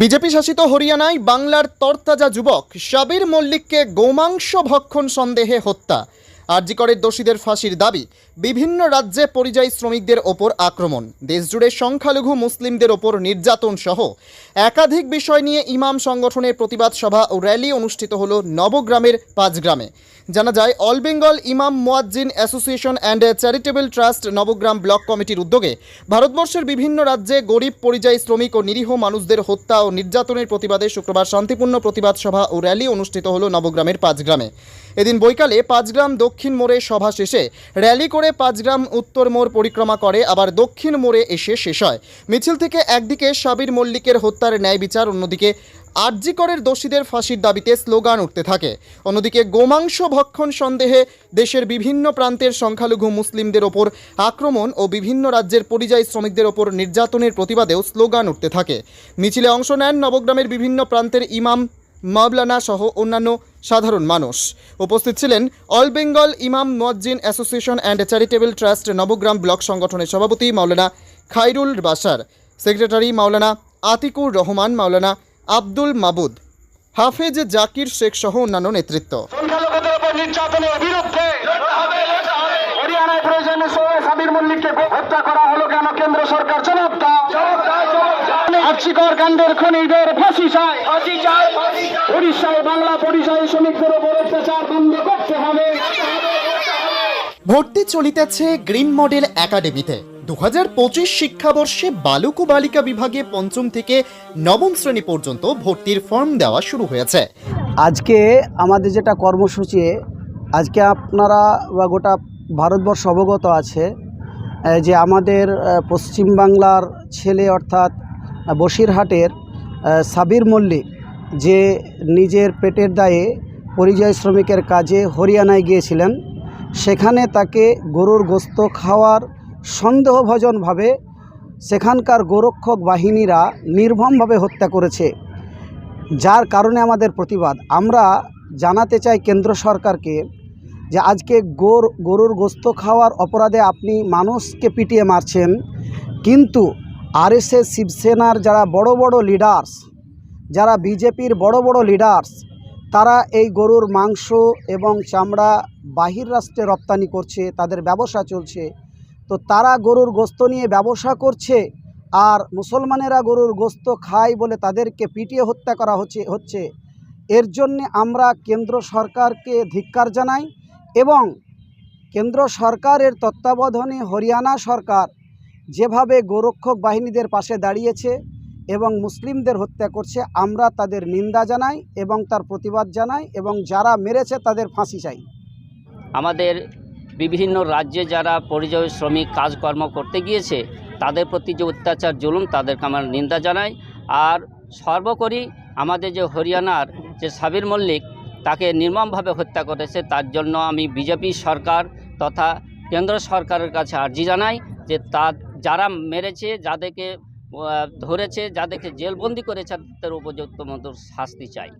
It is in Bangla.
বিজেপি শাসিত হরিয়ানায় বাংলার তরতাজা যুবক সাবির মল্লিককে গোমাংস ভক্ষণ সন্দেহে হত্যা। আরজিকরের দোষীদের ফাঁসির দাবি। বিভিন্ন রাজ্যে পরিযায়ী শ্রমিকদের ওপর আক্রমণ। দেশজুড়ে সংখ্যালঘু মুসলিমদের ওপর নির্যাতন সহ একাধিক বিষয় নিয়ে ইমাম সংগঠনের প্রতিবাদ সভা ও র্যালি অনুষ্ঠিত হল নবগ্রামের পাঁচগ্রামে। জানা যায়, All Bengal Imam Muazzin Association and Charitable Trust Nabagram block কমিটির উদ্যোগে ভারতবর্ষের বিভিন্ন রাজ্যে গরিব পরিযায়ী শ্রমিক ও নিরীহ মানুষদের হত্যা ও নির্যাতনের প্রতিবাদে শুক্রবার শান্তিপূর্ণ প্রতিবাদ সভা ও র্যালি অনুষ্ঠিত হল নবগ্রামের পাঁচগ্রামে। এদিন বৈকালে পাঁচগ্রাম দক্ষিণ মোড়ে সভা শেষে র্যালি করে পাঁচগ্রাম উত্তর মোড় পরিক্রমা করে, আবার দক্ষিণ মোড়ে এসে শেষ হয়। মিছিল থেকে একদিকে সাবির মল্লিকের হত্যার ন্যায় বিচার, অন্যদিকে আরজিকরের দোষীদের ফাঁসির দাবিতে স্লোগান উঠতে থাকে। অন্যদিকে গোমাংস ভক্ষণ সন্দেহে দেশের বিভিন্ন প্রান্তের সংখ্যালঘু মুসলিমদের ওপর আক্রমণ ও বিভিন্ন রাজ্যের পরিযায়ী শ্রমিকদের ওপর নির্যাতনের প্রতিবাদেও স্লোগান উঠতে থাকে। মিছিলে অংশ নেন নবগ্রামের বিভিন্ন প্রান্তের ইমাম মাবলানা সহ অন্যান্য সাধারণ মানুষ। উপস্থিত ছিলেন All Bengal Imam Muazzin Association and Charitable Trust Nabagram block সংগঠনের সভাপতি মাওলানা খাইরুল বাসার সেক্রেটারি মাওলানা আতিকুর রহমান, মাওলানা আব্দুল মাবুদ, হাফেজ জাকির শেখ সহ অন্যান্য নেতৃত্ব। হত্যা করা হলো কেন? কেন্দ্র সরকার জবাব দাও আর্চিকর কাণ্ডের খনিদের ফাঁসি চাই উড়িষ্যায় বাংলা পরিযায়ী শ্রমিকদের উপর অত্যাচার বন্ধ করতে হবে। ভর্তি চলিতেছে গ্রিন মডেল একাডেমিতে। দু হাজার পঁচিশ শিক্ষাবর্ষে বালক ও বালিকা বিভাগে পঞ্চম থেকে নবম শ্রেণি পর্যন্ত ভর্তির ফর্ম দেওয়া শুরু হয়েছে। আজকে আমাদের যেটা কর্মসূচি আজকে আপনারা বা গোটা ভারতবর্ষ অবগত আছে যে আমাদের পশ্চিমবাংলার ছেলে অর্থাৎ বসিরহাটের সাবির মল্লিক যে নিজের পেটের দায়ে পরিযায়ী শ্রমিকের কাজে হরিয়ানায় গিয়েছিলেন, সেখানে তাকে গরুর গোস্ত খাওয়ার সন্দেহভজনভাবে সেখানকার গোরক্ষক বাহিনীরা নির্মমভাবে হত্যা করেছে। যার কারণে আমাদের প্রতিবাদ। আমরা জানাতে চাই কেন্দ্র সরকারকে যে আজকে গোর, গরুর গোস্ত খাওয়ার অপরাধে আপনি মানুষকে পিটিয়ে মারছেন, কিন্তু আরএসএস শিবসেনার যারা বড় বড় লিডার্স যারা বিজেপির বড় বড় লিডার্স তারা এই গরুর মাংস এবং চামড়া বাহির রাষ্ট্রে রপ্তানি করছে, তাদের ব্যবসা চলছে। তো তারা গরুর গোস্ত নিয়ে ব্যবসা করছে আর মুসলমানেরা গরুর গোস্ত খায় বলে তাদেরকে পিটিয়ে হত্যা করা হচ্ছে হচ্ছে। এর জন্যে আমরা কেন্দ্র সরকারকে ধিক্কার জানাই এবং কেন্দ্র সরকারের তত্ত্বাবধানে হরিয়ানা সরকার যেভাবে গোরক্ষক বাহিনীদের পাশে দাঁড়িয়েছে এবং মুসলিমদের হত্যা করছে, আমরা তাদের নিন্দা জানাই এবং তার প্রতিবাদ জানাই এবং যারা মেরেছে তাদের ফাঁসি চাই। আমাদের বিভিন্ন রাজ্যে যারা পরিযায়ী শ্রমিক কাজকর্ম করতে গিয়েছে, তাদের প্রতি যে অত্যাচার জুলুম, তাদেরকে আমার নিন্দা জানাই। আর সর্বোপরি আমাদের যে হরিয়ানার যে সাবির মল্লিক, তাকে নির্মমভাবে হত্যা করেছে, তার জন্য আমি বিজেপি সরকার তথা কেন্দ্র সরকারের কাছে আর্জি জানাই যে তা যারা মেরেছে যাদেরকে ধরেছে যাদেরকে জেলবন্দি করেছে তাদের উপযুক্ত মতো শাস্তি চাই।